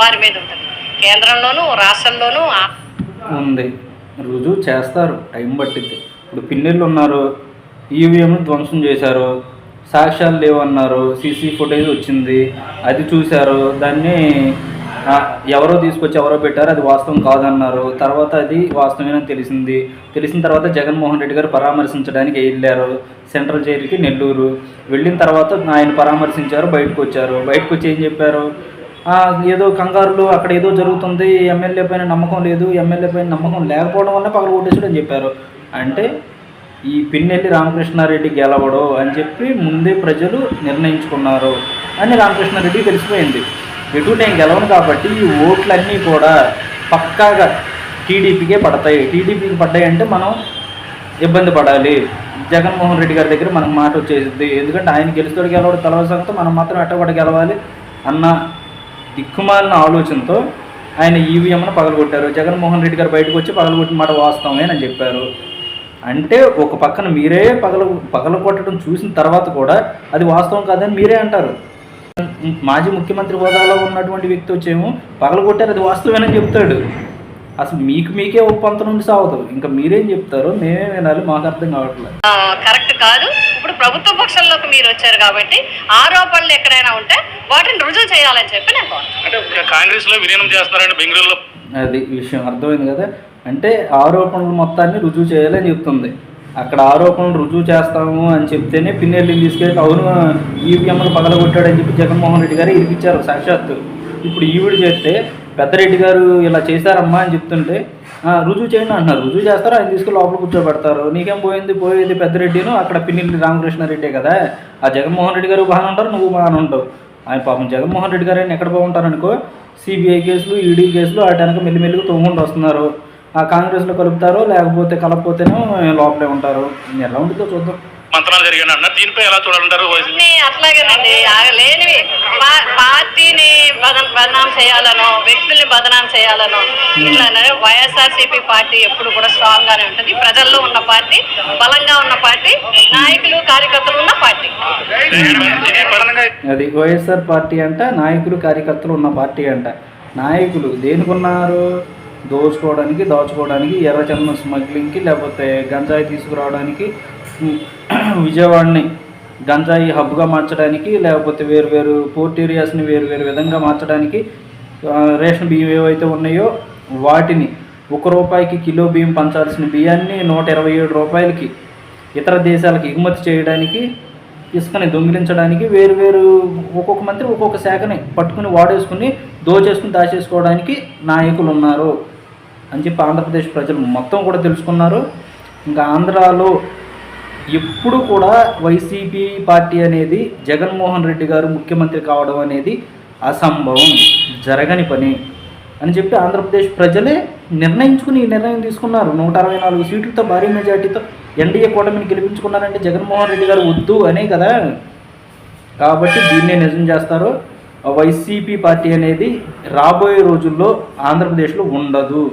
వారి మీద ఉంటుంది. కేంద్రంలోనూ రాష్ట్రంలోనూ ఉంది. రుజువు చేస్తారు. టైం పట్టింది ఇప్పుడు పిన్నెళ్ళు ఉన్నారు. ఈవీఎంను ధ్వంసం చేశారు. సాక్ష్యాలు లేవన్నారు సీసీ ఫుటేజ్ వచ్చింది అది చూశారు దాన్ని ఎవరో తీసుకొచ్చి ఎవరో పెట్టారు అది వాస్తవం కాదన్నారు. తర్వాత అది వాస్తవమేనని తెలిసింది. తెలిసిన తర్వాత జగన్మోహన్ రెడ్డి గారు పరామర్శించడానికి వెళ్ళారు సెంట్రల్ జైలుకి నెల్లూరు. వెళ్ళిన తర్వాత ఆయన పరామర్శించారు బయటకు వచ్చారు. బయటకు వచ్చి ఏం చెప్పారు? ఏదో కంగారులు అక్కడ ఏదో జరుగుతుంది ఎమ్మెల్యే పైన నమ్మకం లేదు ఎమ్మెల్యే పైన నమ్మకం లేకపోవడం వల్ల పగల కొట్టేసాడు అని చెప్పారు. అంటే ఈ పిన్నెల్లి రామకృష్ణారెడ్డి గెలవడు అని చెప్పి ముందే ప్రజలు నిర్ణయించుకున్నారు అని రామకృష్ణారెడ్డి తెలిసిపోయింది. ఎటు నేను గెలవను కాబట్టి ఈ ఓట్లన్నీ కూడా పక్కాగా టీడీపీకే పడతాయి. టీడీపీకి పడ్డాయి అంటే మనం ఇబ్బంది పడాలి. జగన్మోహన్ రెడ్డి గారి దగ్గర మనకు మాట వచ్చేసింది ఎందుకంటే ఆయన గెలుస్తాడు గెలవడు తెలవ మనం మాత్రం ఎట్టగొట్ట గెలవాలి అన్న దిక్కుమాలిన ఆలోచనతో ఆయన ఈవీఎంను పగలగొట్టారు. జగన్మోహన్ రెడ్డి గారు బయటకు వచ్చి పగలగొట్టిన మాట వాస్తవమే అని చెప్పారు. అంటే ఒక పక్కన మీరే పగల పగల కొట్టడం చూసిన తర్వాత కూడా అది వాస్తవం కాదని మీరే అంటారు. మాజీ ముఖ్యమంత్రి హోదాలో ఉన్నటువంటి వ్యక్తి వచ్చేమో పగలగొట్టారు అది వాస్తవేనని చెప్తాడు. అసలు మీకు మీకే ఒప్పంత నుండి సాగుతారు ఇంకా మీరేం చెప్తారో మేమే వినాలి మాకు అర్థం కావట్లేదు. ఆ, కరెక్ట్ కాదు. ఇప్పుడు ప్రభుత్వ పక్షంలోకి మీరు వచ్చారు కాబట్టి ఆరోపణలు ఎక్కడైనా ఉంటే వాటిని రుజువు చేయాలని చెప్పి నేను కాంగ్రెస్లో విలీనం చేస్తున్నారని బెంగళూరులో అది విషయం అర్థమైంది కదా. అంటే ఆరోపణలు మొత్తాన్ని రుజువు చేయాలని చెప్తుంది. అక్కడ ఆరోపణలు రుజువు చేస్తాము అని చెప్తేనే పిన్నెల్లిని తీసుకెళ్ళి అవును ఈవీఎంలు పగలగొట్టాడని చెప్పి జగన్మోహన్ రెడ్డి గారు ఇరిపించారు సాక్షాత్తు. ఇప్పుడు ఈవిడ చేస్తే పెద్దరెడ్డి గారు ఇలా చేశారమ్మా అని చెప్తుంటే రుజువు చేయండి అంటున్నారు. రుజువు చేస్తారు ఆయన తీసుకుని లోపల కూర్చోబెడతారు. నీకేం పోయింది? పోయేది పెద్దరెడ్డిను. అక్కడ పిన్నెల్లి రామకృష్ణారెడ్డే కదా. ఆ జగన్మోహన్ రెడ్డి గారు బాగానే ఉంటారు నువ్వు బాగానే ఉంటావు. ఆయన పాపం జగన్మోహన్ రెడ్డి గారు ఆయన ఎక్కడ బాగుంటారు అనుకో సిబిఐ కేసులు ఈడీ కేసులు వాటి వెనక మెల్లిమెల్లిగా తొమ్ముకుంటూ వస్తున్నారు. కాంగ్రెస్లో కలుపుతారో లేకపోతే కలపపోతేనో లోపలే ఉంటారు. ఎలా ఉంటుందో చూద్దాం. మంత్రాలు జరిగాయి అన్నారు దీనిపై ఎలా చూడాలంటారు? అట్లాగేనండి. ఆ లేనివి. పార్టీని బదం బదనాం చేయాలనో వ్యక్తుల్ని బదనాం చేయాలనో ఇట్లా వైఎస్ఆర్సీపీ పార్టీ ఎప్పుడు కూడా స్ట్రాంగ్ గానే ఉంటుంది. ప్రజల్లో ఉన్న పార్టీ బలంగా ఉన్న పార్టీ నాయకులు కార్యకర్తలు ఉన్న పార్టీ. అది వైఎస్ఆర్ పార్టీ అంట నాయకులు కార్యకర్తలు ఉన్న పార్టీ అంట. నాయకులు దేనికి ఉన్నారు దోచుకోవడానికి దాచుకోవడానికి ఎర్రచందనం స్మగ్లింగ్కి లేకపోతే గంజాయి తీసుకురావడానికి విజయవాడని గంజాయి హబ్గా మార్చడానికి లేకపోతే వేరు వేరు పోర్ట్ ఏరియాస్ని వేరు వేరు విధంగా మార్చడానికి రేషన్ బియ్యం ఏవైతే ఉన్నాయో వాటిని ఒక రూపాయికి కిలో బియ్యం పంచాల్సిన బియ్యాన్ని నూట ఇరవై ఏడు రూపాయలకి ఇతర దేశాలకు ఎగుమతి చేయడానికి ఇసుకని దొంగిలించడానికి వేరు వేరు ఒక్కొక్క మంత్రి ఒక్కొక్క శాఖని పట్టుకుని వాడేసుకుని దోచేసుకుని దాచేసుకోవడానికి నాయకులు ఉన్నారు అని చెప్పి ఆంధ్రప్రదేశ్ ప్రజలు మొత్తం కూడా తెలుసుకున్నారు. ఇంకా ఆంధ్రాలో ఎప్పుడు కూడా వైసీపీ పార్టీ అనేది జగన్మోహన్ రెడ్డి గారు ముఖ్యమంత్రి కావడం అనేది అసంభవం జరగని పని అని చెప్పి ఆంధ్రప్రదేశ్ ప్రజలే నిర్ణయించుకుని ఈ నిర్ణయం తీసుకున్నారు. నూట అరవై నాలుగు సీట్లతో భారీ మెజార్టీతో ఎన్డీఏ కూటమిని గెలిపించుకున్నారంటే జగన్మోహన్ రెడ్డి గారు వద్దు అనే కదా. కాబట్టి దీన్నే నిజం చేస్తారు. వైసీపీ పార్టీ అనేది రాబోయే రోజుల్లో ఆంధ్రప్రదేశ్లో ఉండదు.